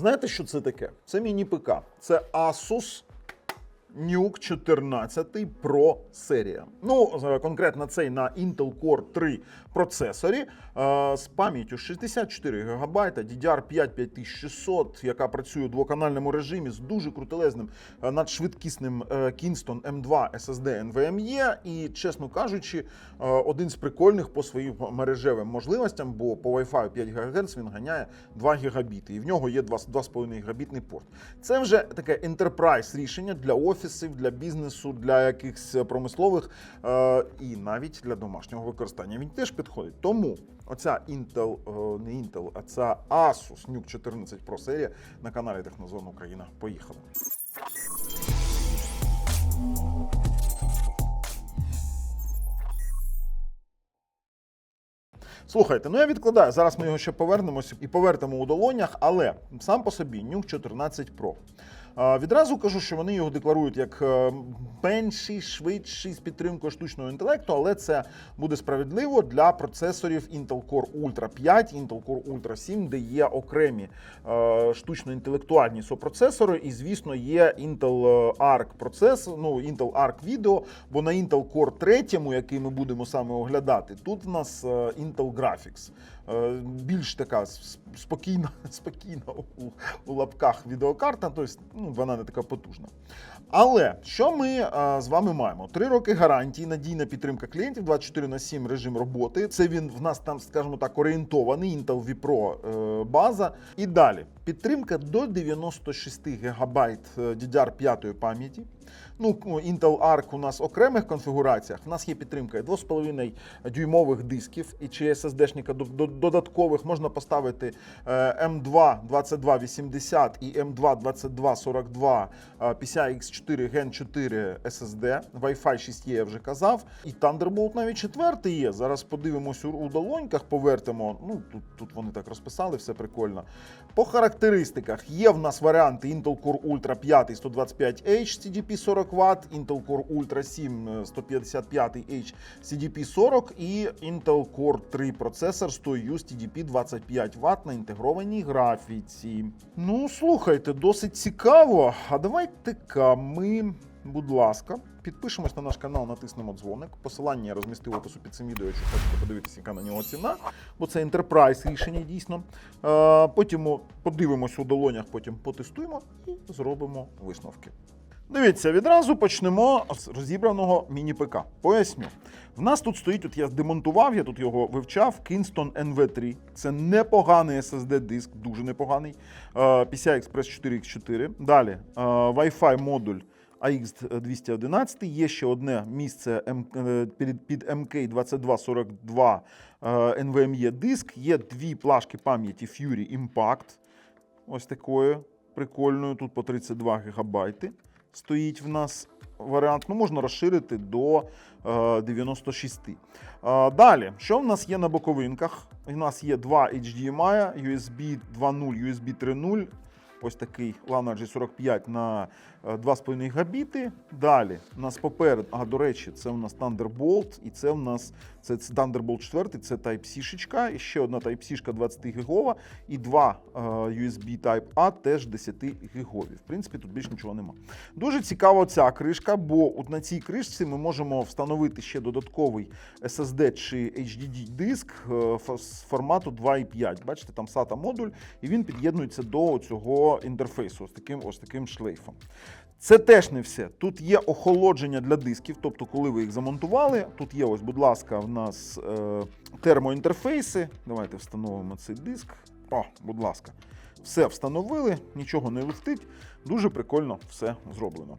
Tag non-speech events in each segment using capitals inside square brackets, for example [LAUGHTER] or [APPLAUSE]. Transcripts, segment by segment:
Знаєте, що це таке? Це міні-ПК. Це Asus Nuke 14 Pro серія. Ну, е, конкретно цей на Intel Core 3 процесорі е, з пам'яттю 64 ГБ, DDR5 5600, яка працює у двоканальному режимі з дуже крутелезним е, надшвидкісним Kingston M2 SSD NVMe. І, чесно кажучи, один з прикольних по своїм мережевим можливостям, бо по Wi-Fi 5 ГГц він ганяє 2 гігабіти, і в нього є 2,5 гігабітний порт. Це вже таке enterprise рішення для офісів, для бізнесу, для якихось промислових е, і навіть для домашнього використання. Він теж підходить. Тому оця Intel, е, не Intel, а ця Asus Nuke 14 Pro серія на каналі Технозон Україна. Поїхали. Слухайте, ну я відкладаю. Зараз ми його ще повернемося і повертимо у долонях, але сам по собі Nuke 14 Pro. Відразу кажу, що вони його декларують як е, менший, швидший з підтримкою штучного інтелекту, але це буде справедливо для процесорів Intel Core Ultra 5, Intel Core Ultra 7, де є окремі е, штучно-інтелектуальні сопроцесори, і, звісно, є Intel Arc процесор, ну Intel Arc Video, бо на Intel Core 3, який ми будемо саме оглядати, тут в нас е, Intel Graphics. Е, Більш така спокійна, [LAUGHS] спокійна у, у лапках відеокарта, тобто ну, вона не така потужна. Але що ми е, з вами маємо? Три роки гарантії, надійна підтримка клієнтів, 24 на 7 режим роботи. Це він в нас там, скажімо так, орієнтований Intel vPro е, база. І далі підтримка до 96 ГБ DDR5 пам'яті. Ну, ну, Intel Arc у нас в окремих конфігураціях. У нас є підтримка 2,5 дюймових дисків і чи SSD-шника додаткових можна поставити е, ем M2 2280 і M2 2242 PCIX4 Gen 4 SSD, Wi-Fi 6 є, я вже казав. І Thunderbolt навіть четвертий є. Зараз подивимось у долоньках, повертимо. Ну, Тут тут вони так розписали, все прикольно. По характеристиках є в нас варіанти Intel Core Ultra 5 125H CDP40. Quad, Intel Core Ultra 7 155H CDP40 і Intel Core 3 процесор 100U з TDP 25 Вт на інтегрованій графіці. Ну, слухайте, досить цікаво. А давайте-ка ми, будь ласка. Підпишемось на наш канал, натиснемо дзвоник. Посилання я розмістив опису під цим відео, якщо хочете подивитися, яка на нього ціна, бо це Enterprise рішення дійсно. Е, потім подивимось у долонях, потім потестуємо і зробимо висновки. Дивіться, відразу почнемо з розібраного міні-ПК. Поясню. В нас тут стоїть, от я демонтував, я тут його вивчав. Kingston NV3. Це непоганий SSD-диск, дуже непоганий. Е, PCI Express 4X4. Далі е, Wi-Fi модуль AX211. Є ще одне місце е, під, під MK2242 е, NVMe диск. Є дві плашки пам'яті Fury Impact. Ось такою прикольною. Тут по 32 гігабайти стоїть в нас варіант. Ну, можна розширити до е, 96. Е, далі, що в нас є на боковинках? У нас є два HDMI, USB 2.0, USB 3.0. Ось такий LAN G45 на е, 2,5 габіти. Далі у нас поперед, а до речі, це у нас Thunderbolt, і це у нас це, Thunderbolt 4, це Type-C шечка, і ще одна Type-C 20 гігова, і два е, USB Type-A теж 10 гігові. В принципі, тут більш нічого нема. Дуже цікава ця кришка, бо от на цій кришці ми можемо встановити ще додатковий SSD чи HDD диск е, з формату 2.5. Бачите, там SATA модуль, і він під'єднується до цього інтерфейсу ось таким, ось таким шлейфом. Це теж не все. Тут є охолодження для дисків, тобто, коли ви їх замонтували, тут є ось, будь ласка, в нас е, термоінтерфейси. Давайте встановимо цей диск. О, будь ласка. Все встановили, нічого не листить. Дуже прикольно все зроблено.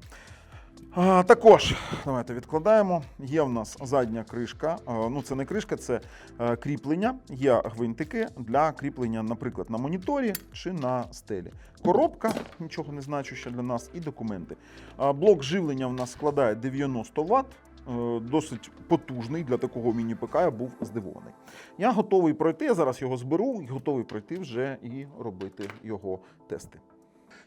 А, також давайте відкладаємо. Є в нас задня кришка. Ну, це не кришка, це е, кріплення. Є гвинтики для кріплення, наприклад, на моніторі чи на стелі. Коробка, нічого не значуща для нас, і документи. Блок живлення в нас складає 90 Вт. е, Досить потужний для такого міні-ПК, я був здивований. Я готовий пройти, я зараз його зберу і готовий пройти вже і робити його тести.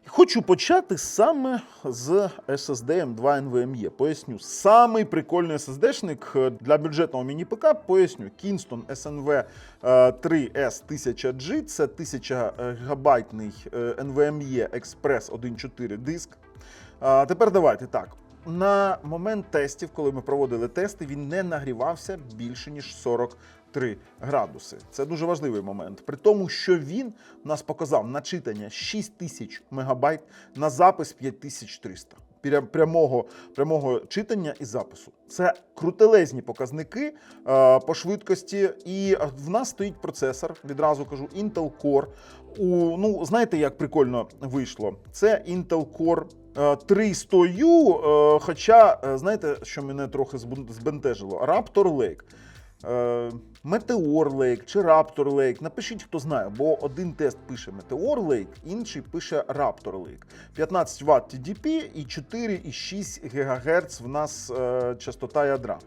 Хочу почати саме з SSD M2 NVMe. Поясню, самий прикольний SSD-шник для бюджетного міні-ПК, поясню, Kingston SNV 3S 1000G, це 1000 гігабайтний е, NVMe Express 1.4 диск. Тепер давайте так. На момент тестів, коли ми проводили тести, він не нагрівався більше ніж 43 градуси. Це дуже важливий момент. При тому, що він нас показав на читання 6000 мегабайт, на запис 5300. Пря- Прямого, прямого читання і запису. Це крутелезні показники е, по швидкості. І в нас стоїть процесор, відразу кажу, Intel Core. У, ну, знаєте, як прикольно вийшло? Це Intel Core е, 300U, е, хоча, е, знаєте, що мене трохи збентежило? Raptor Lake. Е, Meteor Lake чи Raptor Lake. Напишіть, хто знає, бо один тест пише Meteor Lake, інший пише Raptor Lake. 15 Вт TDP і 4,6 ГГц в нас е, частота ядра.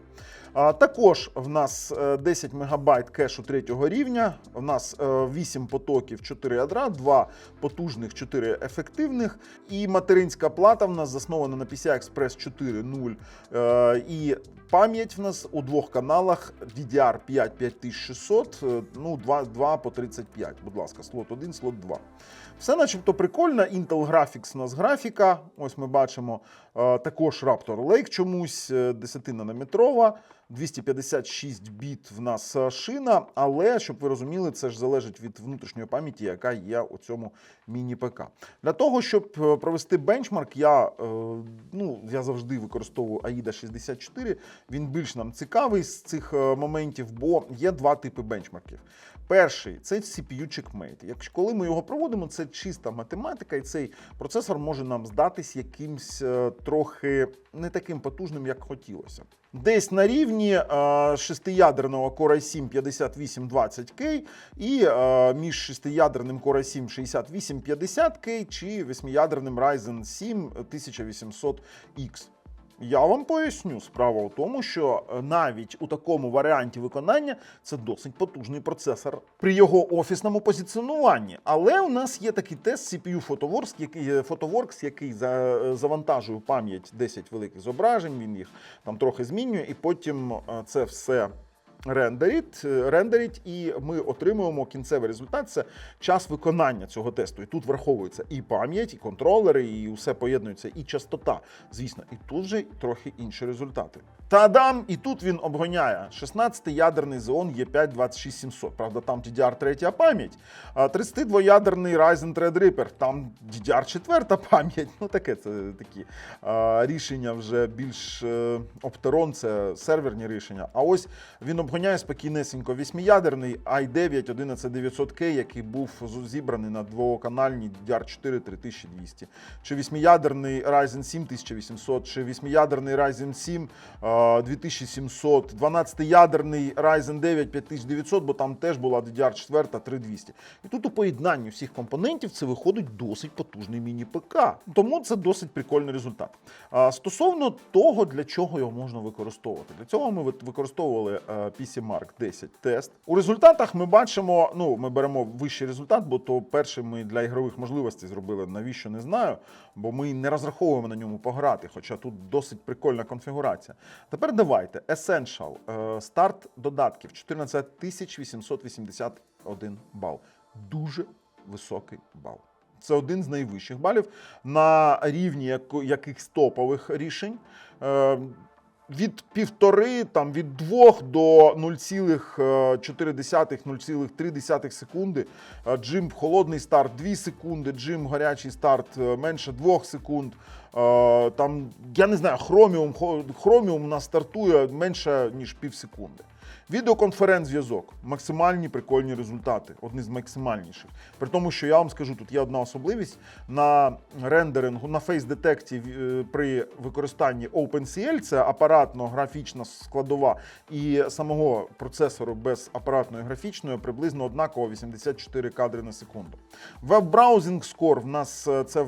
Також в нас е, 10 МБ кешу третього рівня, в нас е, 8 потоків 4 ядра, 2 потужних, 4 ефективних. І материнська плата в нас заснована на PCI Express 4.0. Е, і пам'ять в нас у двох каналах DDR5 5600, е, ну 2, 2 по 35, будь ласка, слот 1, слот 2. Все начебто прикольно. Intel Graphics у нас графіка. Ось ми бачимо е, також Raptor Lake чомусь е, 10 нанометрова. 256 біт в нас е, шина, але щоб ви розуміли, це ж залежить від внутрішньої пам'яті, яка є у цьому міні-ПК. Для того, щоб е, провести бенчмарк, я, е, ну, я завжди використовую AIDA 64. Він більш нам цікавий з цих моментів, бо є два типи бенчмарків. Перший це CPU Checkmate. Якщо коли ми його проводимо, це чиста математика, і цей процесор може нам здатись якимсь трохи не таким потужним, як хотілося. Десь на рівні е, шестиядерного Core i7 5820K і е, між шестиядерним Core i7 6850K чи восьмиядерним Ryzen 7 1800X. Я вам поясню, справа у тому, що е, навіть у такому варіанті виконання це досить потужний процесор при його офісному позиціонуванні. Але у нас є такий тест CPU Photoworks, який, е, Photoworks, який е, завантажує пам'ять 10 великих зображень, він їх там трохи змінює, і потім це все рендерить, е, рендерить, і ми отримуємо кінцевий результат. Це час виконання цього тесту. І тут враховується і пам'ять, і контролери, і все поєднується, і частота. Звісно, і тут же трохи інші результати. Та-дам! І тут він обгоняє 16-й ядерний Xeon E5 26700. Правда, там DDR3 пам'ять. 32-ядерний Ryzen Threadripper, там DDR4 пам'ять. Ну таке це такі рішення вже більш е, Opteron, це серверні рішення. А ось він обгоняє спокійнесенько 8-ядерний i9 11900K, який був зібраний на двоканальній DDR4 3200. Чи 8-ядерний Ryzen 7 1800, чи 8-ядерний Ryzen 7 е, 2700, 12-ядерний Ryzen 9 5900, бо там теж була DDR4 3200. І тут у поєднанні всіх компонентів це виходить досить потужний міні-ПК. Тому це досить прикольний результат. Стосовно того, для чого його можна використовувати. Для цього ми використовували е, PC Mark 10 тест. У результатах ми бачимо, ну, ми беремо вищий результат, бо то перший ми для ігрових можливостей зробили, навіщо не знаю, бо ми не розраховуємо на ньому пограти, хоча тут досить прикольна конфігурація. Тепер давайте Essential, е, старт додатків 14881 бал. Дуже високий бал. Це один з найвищих балів на рівні якихось топових рішень. Е, від півтори, там від 2 до 0,4-0,3 секунди. Е, Джим холодний старт 2 секунди, джим гарячий старт е, менше 2 секунд. Е, Там, я не знаю, хроміум, хроміум у нас стартує менше, ніж пів секунди. Відеоконференц-зв'язок. Максимальні прикольні результати. Одні з максимальніших. При тому, що я вам скажу, тут є одна особливість на рендерингу, на е, при використанні OpenCL, це апаратно-графічна складова, і самого процесору без апаратної графічної приблизно однаково 84 кадри на секунду. Веб-браузинг скор в нас е, це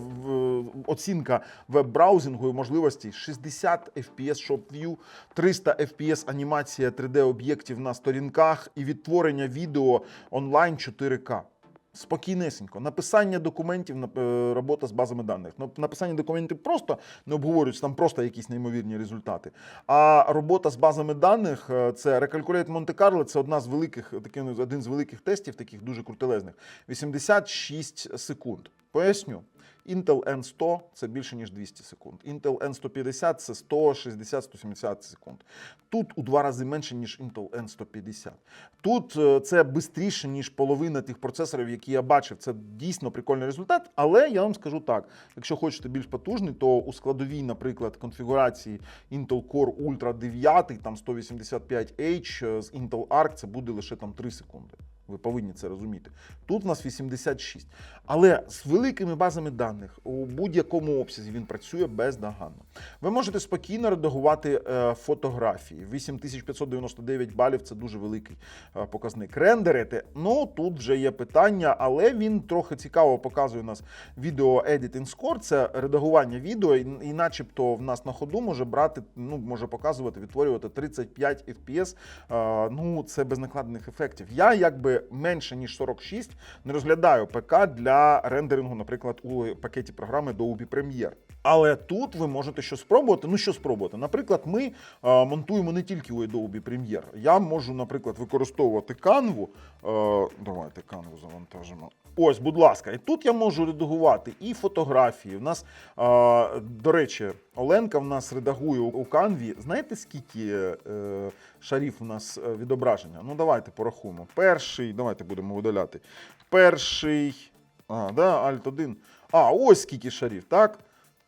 оцінка веб-браузингу і можливості 60 FPS Shop View, 300 FPS анімація 3D об'єктів на сторінках і відтворення відео онлайн 4К. Спокійнесенько. Написання документів, е, робота з базами даних. Написання документів просто не обговорюється, там просто якісь неймовірні результати. А робота з базами даних е, це Monte Carlo, це одна з великих, ну, один з великих тестів, таких дуже крутелезних. 86 секунд. Поясню. Intel N100 це більше ніж 200 секунд. Intel N150 це 160-170 секунд. Тут у два рази менше, ніж Intel N150. Тут е, це швидше, ніж половина тих процесорів, які я бачив. Це дійсно прикольний результат. Але я вам скажу так: якщо хочете більш потужний, то у складовій, наприклад, конфігурації Intel Core Ultra 9, там 185H е, з Intel Arc, це буде лише там 3 секунди. Ви повинні це розуміти. Тут у нас 86. Але з великими базами даних у будь-якому обсязі він працює бездоганно. Ви можете спокійно редагувати е, фотографії. 8599 балів це дуже великий е, показник. Рендерити. Ну тут вже є питання, але він трохи цікаво показує у нас відео Editing Score. Це редагування відео, і, і начебто в нас на ходу може брати, ну може показувати, відтворювати 35 FPS. Е, ну це без накладених ефектів. Я якби менше ніж 46 не розглядаю ПК для рендерингу, наприклад, у пакеті програми Adobe Premiere. Але тут ви можете щось спробувати. Ну що спробувати? Наприклад, ми е, монтуємо не тільки у Adobe Premiere. Я можу, наприклад, використовувати канву. Е, давайте канву завантажимо. Ось, будь ласка, і тут я можу редагувати і фотографії. У нас, е, до речі, Оленка в нас редагує у канві. Знаєте, скільки е, шарів у нас е, відображення? Ну, давайте порахуємо. Перший, давайте будемо видаляти. Перший. А, да, Alt 1. А, ось скільки шарів, так?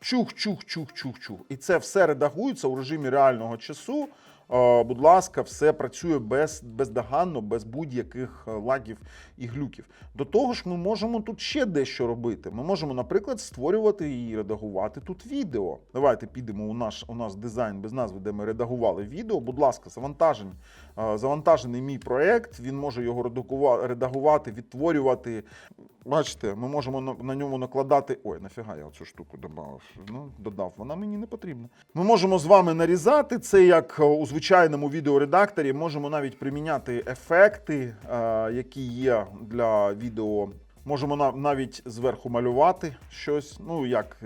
Чух, чух, чух, чух, чух. І це все редагується у режимі реального часу. Будь ласка, все працює без, бездоганно, без будь-яких е, лагів і глюків. До того ж, ми можемо тут ще дещо робити. Ми можемо, наприклад, створювати і редагувати тут відео. Давайте підемо у наш у нас дизайн без назви, де ми редагували відео. Будь ласка, завантажень. Е, Завантажений мій проект. Він може його редагувати, відтворювати. Бачите, ми можемо на, ньому накладати. Ой, нафіга я цю штуку додав. Ну, додав, вона мені не потрібна. Ми можемо з вами нарізати це як е, у звичайному відеоредакторі. Можемо навіть приміняти ефекти, е, які є для відео. Можемо навіть зверху малювати щось. Ну, як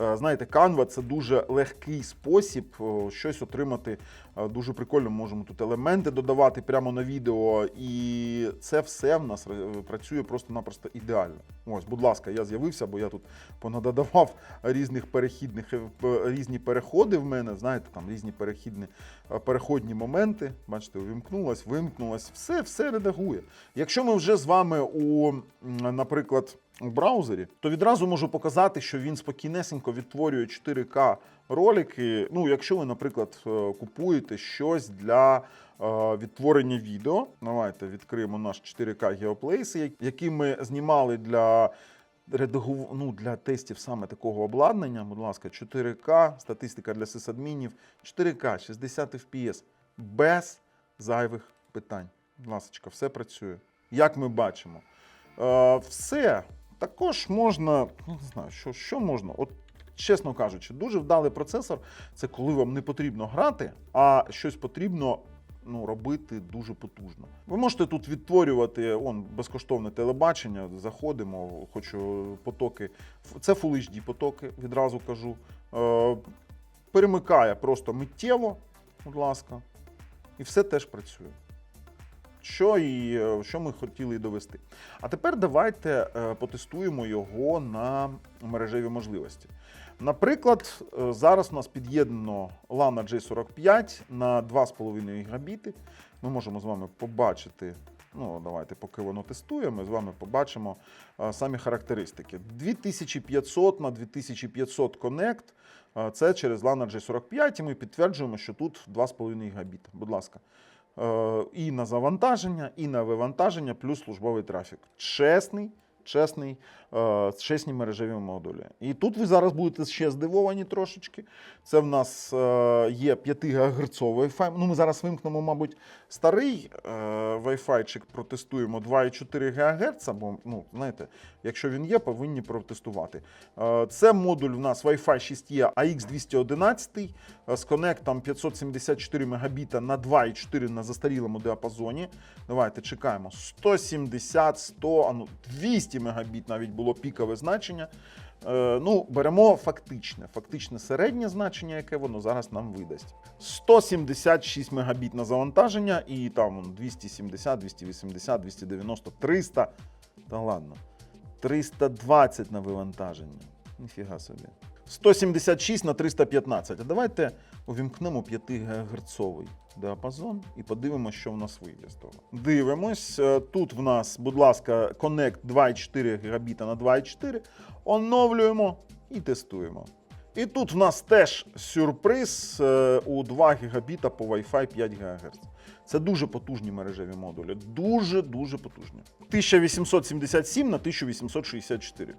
знаєте, Canva це дуже легкий спосіб е, щось отримати е, дуже прикольно. Можемо тут елементи додавати прямо на відео, і це все в нас е, працює просто-напросто ідеально. Ось, будь ласка, я з'явився, бо я тут понадавав різних перехідних е, різні переходи в мене. Знаєте, там різні перехідні е, переходні моменти. Бачите, увімкнулось, вимкнулось, все, все редагує. Якщо ми вже з вами у, наприклад, у браузері, то відразу можу показати, що він спокійнесенько відтворює 4К ролики. Ну, якщо ви, наприклад, е, купуєте щось для е, відтворення відео. Давайте відкриємо наш 4К Geoplace, який ми знімали для редагу... ну, для тестів саме такого обладнання. Будь ласка, 4К, статистика для сисадмінів, 4К, 60 FPS, без зайвих питань. Будь ласка, все працює. Як ми бачимо. Е, все. Також можна, ну, не знаю, що, що можна. От, чесно кажучи, дуже вдалий процесор це коли вам не потрібно грати, а щось потрібно ну, робити дуже потужно. Ви можете тут відтворювати он, безкоштовне телебачення. Заходимо, хочу потоки. Це Full HD потоки, відразу кажу. Е, перемикає просто миттєво, будь ласка, і все теж працює. Що і е, що ми хотіли довести. А тепер давайте е, потестуємо його на мережеві можливості. Наприклад, е, зараз у нас під'єднано LAN J45 на 2,5 гігабіти. Ми можемо з вами побачити. Ну, давайте, поки воно тестує, ми з вами побачимо е, самі характеристики. 2500 на 2500 Connect. Це через LAN J45, і ми підтверджуємо, що тут 2,5 гігабіта. Будь ласка. Е, І на завантаження, і на вивантаження, плюс службовий трафік. Чесний, чесний, е, чесні мережеві модулі. І тут ви зараз будете ще здивовані трошечки. Це в нас е, є 5 ГГц Wi-Fi. Ну, ми зараз вимкнемо, мабуть, старий е, Wi-Fi-чик протестуємо 2,4 ГГц, бо, ну, знаєте, якщо він є, повинні протестувати. Це модуль в нас Wi-Fi 6E AX211 е, з коннектом 574 Мбіта на 2,4 на застарілому діапазоні. Давайте чекаємо. 170, 100, а ну 200 Мбіт навіть було пікове значення. Е, ну, беремо фактичне, фактичне середнє значення, яке воно зараз нам видасть. 176 Мбіт на завантаження, і там 270, 280, 290, 300. Та ладно. 320 на вивантаження. Ніфіга собі. 176 на 315. А давайте увімкнемо 5 ГГц діапазон і подивимося, що в нас вийде з того. Дивимось. Е, Тут в нас, будь ласка, Connect 2,4 Гбіта на 2,4. Оновлюємо і тестуємо. І тут в нас теж сюрприз е, у 2 гігабіта по Wi-Fi 5 ГГц. Це дуже потужні мережеві модулі. Дуже дуже потужні. 1877 на 1864.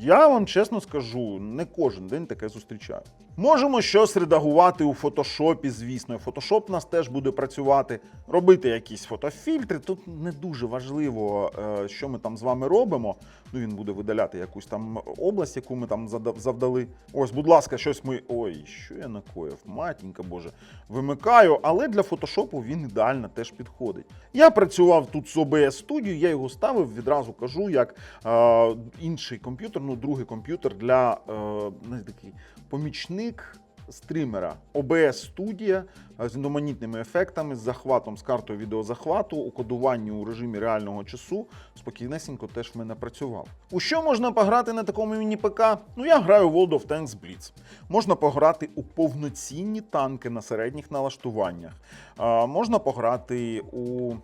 Я вам чесно скажу, не кожен день таке зустрічаю. Можемо щось редагувати у фотошопі, звісно. Фотошоп нас теж буде працювати, робити якісь фотофільтри. Тут не дуже важливо, е, що ми там з вами робимо. Ну, він буде видаляти якусь там область, яку ми там завдали. Ось, будь ласка, щось ми. Ой, що я накоїв? Матінька Боже. Вимикаю, але для фотошопу він ідеально теж підходить. Я працював тут з OBS Studio, я його ставив, відразу кажу, як е, інший комп'ютер, ну, другий комп'ютер для е, такий помічник стрімера OBS Studio е, з різноманітними ефектами, з захватом з картою відеозахвату, у кодуванні у режимі реального часу. Спокійнесенько теж в мене працював. У що можна пограти на такому міні-ПК? Ну, я граю в World of Tanks Blitz. Можна пограти у повноцінні танки на середніх налаштуваннях. А, можна пограти у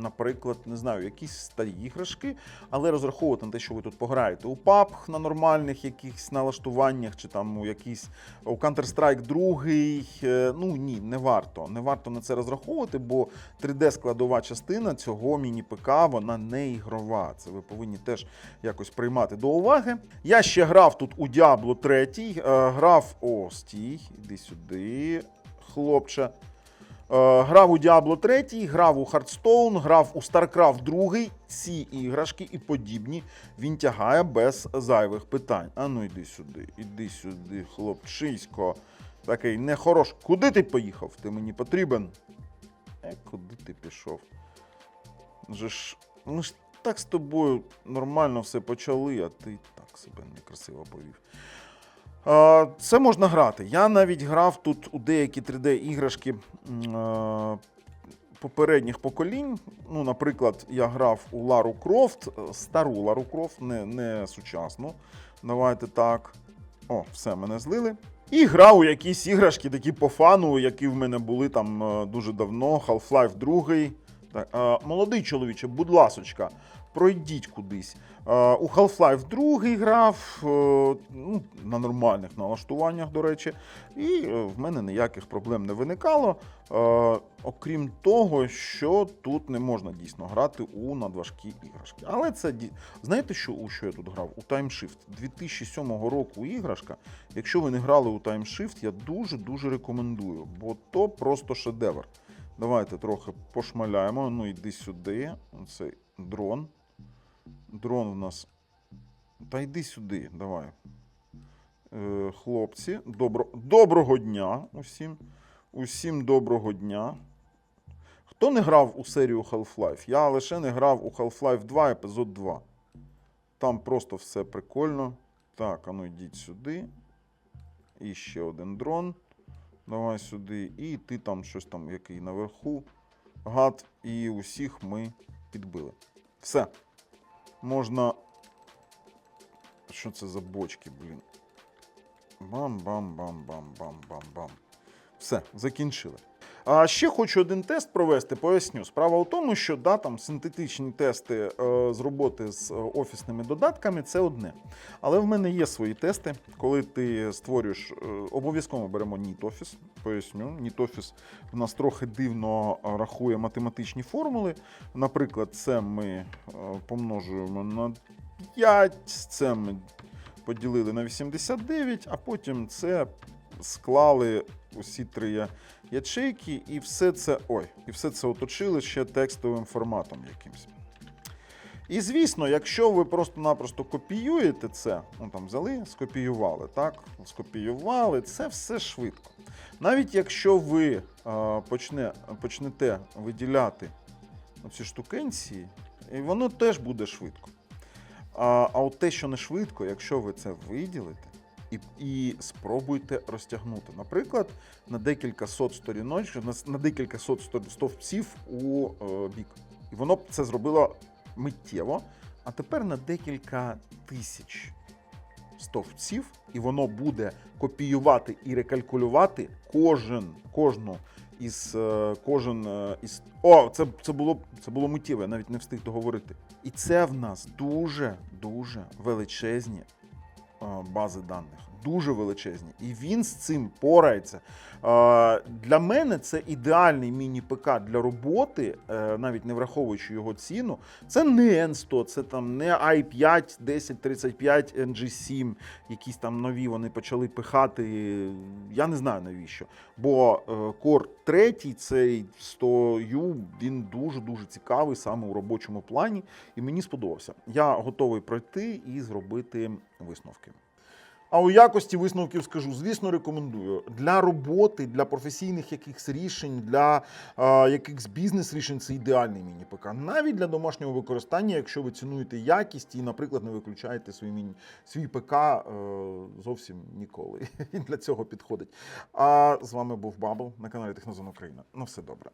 наприклад, не знаю, якісь старі іграшки, але розраховувати на те, що ви тут пограєте у PUBG на нормальних якихось налаштуваннях, чи там у якийсь у Counter-Strike 2, е, ну ні, не варто. Не варто на це розраховувати, бо 3D-складова частина цього міні-ПК, вона не ігрова. Це ви повинні теж якось приймати до уваги. Я ще грав тут у Diablo 3, е, грав о, стій, іди сюди, хлопче. Е, Грав у Diablo 3, грав у Hearthstone, грав у StarCraft 2. Ці іграшки і подібні він тягає без зайвих питань. А ну йди сюди, іди сюди, хлопчисько. Такий нехорош. Куди ти поїхав? Ти мені потрібен? Е, куди ти пішов? Же ж, ми ж так з тобою нормально все почали, а ти так себе некрасиво повів. Е, Це можна грати. Я навіть грав тут у деякі 3D-іграшки е, попередніх поколінь. Ну, наприклад, я грав у Лару Крофт, е, стару Лару Крофт, не, не сучасну. Давайте так. О, все, мене злили. І грав у якісь іграшки, такі по фану, які в мене були там дуже давно. Half-Life 2. Так, молодий чоловіче, будь ласочка, пройдіть кудись. У Half-Life 2 грав е, ну, на нормальних налаштуваннях, до речі, і е, в мене ніяких проблем не виникало. Е, окрім того, що тут не можна дійсно грати у надважкі іграшки. Але це знаєте, що у що я тут грав? У Time Shift 2007 року іграшка. Якщо ви не грали у Time Shift, я дуже дуже рекомендую, бо то просто шедевр. Давайте трохи пошмаляємо. Ну, йди сюди. Цей дрон. Дрон в нас. Та йди сюди, давай. Е, хлопці, добро... доброго дня усім. Усім доброго дня. Хто не грав у серію Half-Life? Я лише не грав у Half-Life 2, епізод 2. Там просто все прикольно. Так, а ну йдіть сюди. І ще один дрон. Давай сюди. І ти там щось там, який наверху. Гад. І усіх ми підбили. Все. Можна. Що це за бочки, блін? Бам-бам-бам-бам-бам-бам-бам. Все, закінчили. А ще хочу один тест провести, поясню. Справа у тому, що да, там синтетичні тести е, з роботи з е, офісними додатками це одне. Але в мене є свої тести, коли ти створюєш, е, обов'язково беремо NeetOffice, поясню. NeetOffice в нас трохи дивно рахує математичні формули. Наприклад, це ми помножуємо на 5, це ми поділили на 89, а потім це склали усі три ячейки, і все це. Ой, і все це оточили ще текстовим форматом якимось. І звісно, якщо ви просто-напросто копіюєте це, ну там взяли, скопіювали, так? Скопіювали, це все швидко. Навіть якщо ви е, почне, почнете виділяти ці штукенції, і воно теж буде швидко. А, а от те, що не швидко, якщо ви це виділите і, і спробуйте розтягнути, наприклад, на декілька сот сторіночок, на, на декілька сот стовпців у е, бік. І воно б це зробило миттєво, а тепер на декілька тисяч стовпців, і воно буде копіювати і рекалькулювати кожен, кожну із е, кожен е, із. О, це, це було це було миттєво, я навіть не встиг договорити. І це в нас дуже дуже величезні бази даних. Дуже величезні. І він з цим порається. Для мене це ідеальний міні-ПК для роботи, е, навіть не враховуючи його ціну. Це не N100, це там не i5 1035 NG7, якісь там нові вони почали пихати. Я не знаю навіщо. Бо е, Core 3, цей 100U, він дуже-дуже цікавий саме у робочому плані, і мені сподобався. Я готовий пройти і зробити висновки. А у якості висновків скажу, звісно, рекомендую для роботи, для професійних якихось рішень, для е, якихось бізнес-рішень це ідеальний міні-ПК. Навіть для домашнього використання, якщо ви цінуєте якість і, наприклад, не виключаєте свій, міні, свій ПК е, зовсім ніколи. [LAUGHS] Він для цього підходить. А з вами був Бабл на каналі Технозон Україна. Ну все добре.